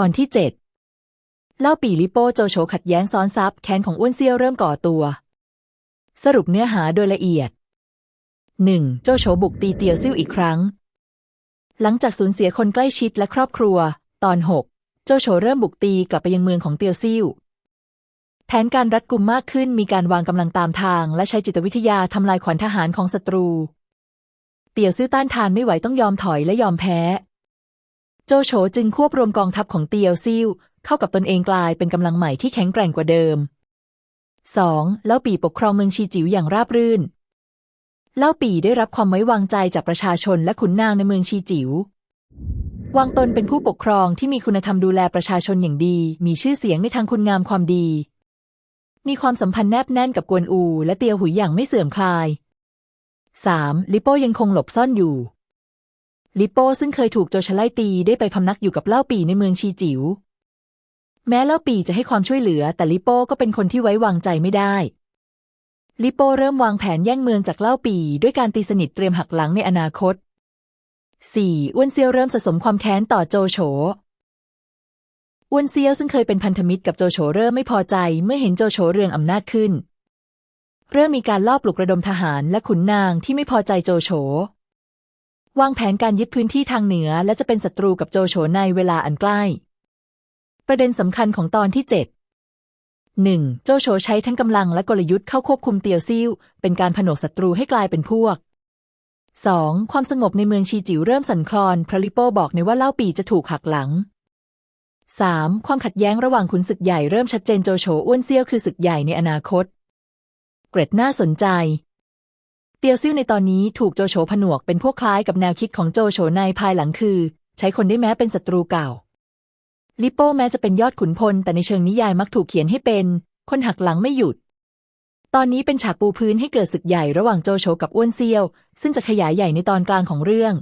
ตอนที่เจ็ดเล่าปีลิโป้โจโฉขัดแย้งซ้อนซับแค้นของอ้วนเซี่ยวเริ่มก่อตัว สรุปเนื้อหาโดยละเอียด 1. โจโฉบุกตีเตียวซิ่วอีกครั้ง หลังจากสูญเสียคนใกล้ชิดและครอบครัว ตอน 6 โจโฉเริ่มบุกตีกลับไปยังเมืองของเตียวซิ่วแผนการรัดกุมมากขึ้นมีการวางกำลังตามทาง และใช้จิตวิทยาทำลายขวัญทหารของศัตรู เตียวซิ่วต้านทานไม่ไหวต้องยอมถอยและยอมแพ้ โจโฉจึงควบรวมกองทัพของเตียวซิ่วเข้ากับตนเองกลายเป็นกำลังใหม่ที่แข็งแกร่งกว่าเดิม 2. เล่าปีปกครองเมืองชีจิ๋วอย่างราบรื่น เล่าปีได้รับความไว้วางใจจากประชาชนและขุนนางในเมืองชีจิ๋ววางตนเป็นผู้ปกครองที่มีคุณธรรมดูแลประชาชนอย่างดี มีชื่อเสียงในทางคุณงามความดี มีความสัมพันธ์แนบแน่นกับกวนอู และเตียวหุยอย่างไม่เสื่อมคลาย 3. ลิโป้ยังคงหลบซ่อนอยู่ ลิโป้ซึ่งเคยถูกโจชไล่ตีได้ไปพำนักอยู่กับเล่าปีในเมืองชีจิ๋วแม้เล่าปีจะให้ความช่วยเหลือ แต่ลิโป้ก็เป็นคนที่ไว้วางใจไม่ได้ ลิโป้เริ่มวางแผนแย่งเมืองจากเล่าปีด้วยการตีสนิทเตรียมหักหลังในอนาคต 4. อ้วนเซียวเริ่มสะสมความแค้นต่อโจโฉอ้วนเซียวซึ่งเคยเป็นพันธมิตรกับโจโฉเริ่มไม่พอใจเมื่อเห็นโจโฉเรืองอำนาจขึ้น เริ่มมีการลอบปลุกระดมทหารและขุนนางที่ไม่พอใจโจโฉ วางแผนการยึดพื้นที่ทางเหนือ และจะเป็นศัตรูกับโจโฉในเวลาอันใกล้ ประเด็นสำคัญของตอนที่ 7 1. โจโฉใช้ทั้งกำลังและกลยุทธ์เข้าควบคุมเตียวซิ่วเป็นการผนวกศัตรูให้กลายเป็นพวก 2. ความสงบในเมืองชีจิ๋วเริ่มสั่นคลอน พระลิโป้บอกในว่าเล่าปีจะถูกหักหลัง 3. ความขัดแย้งระหว่างขุนศึกใหญ่เริ่มชัดเจนโจโฉอ้วนเซี่ยวคือศึกใหญ่ในอนาคต เกรดน่าสนใจ เตียวซิ่วในตอนนี้ถูกโจโฉผนวกเป็นพวกคล้ายกับแนวคิดของโจโฉในภายหลังคือ ใช้คนได้แม้เป็นศัตรูเก่า ลิโป้แม้จะเป็นยอดขุนพล แต่ในเชิงนิยายมักถูกเขียนให้เป็น คนหักหลังไม่หยุด ตอนนี้เป็นฉากปูพื้นให้เกิดศึกใหญ่ระหว่างโจโฉกับอ้วนเซียว ซึ่งจะขยายใหญ่ในตอนกลางของเรื่อง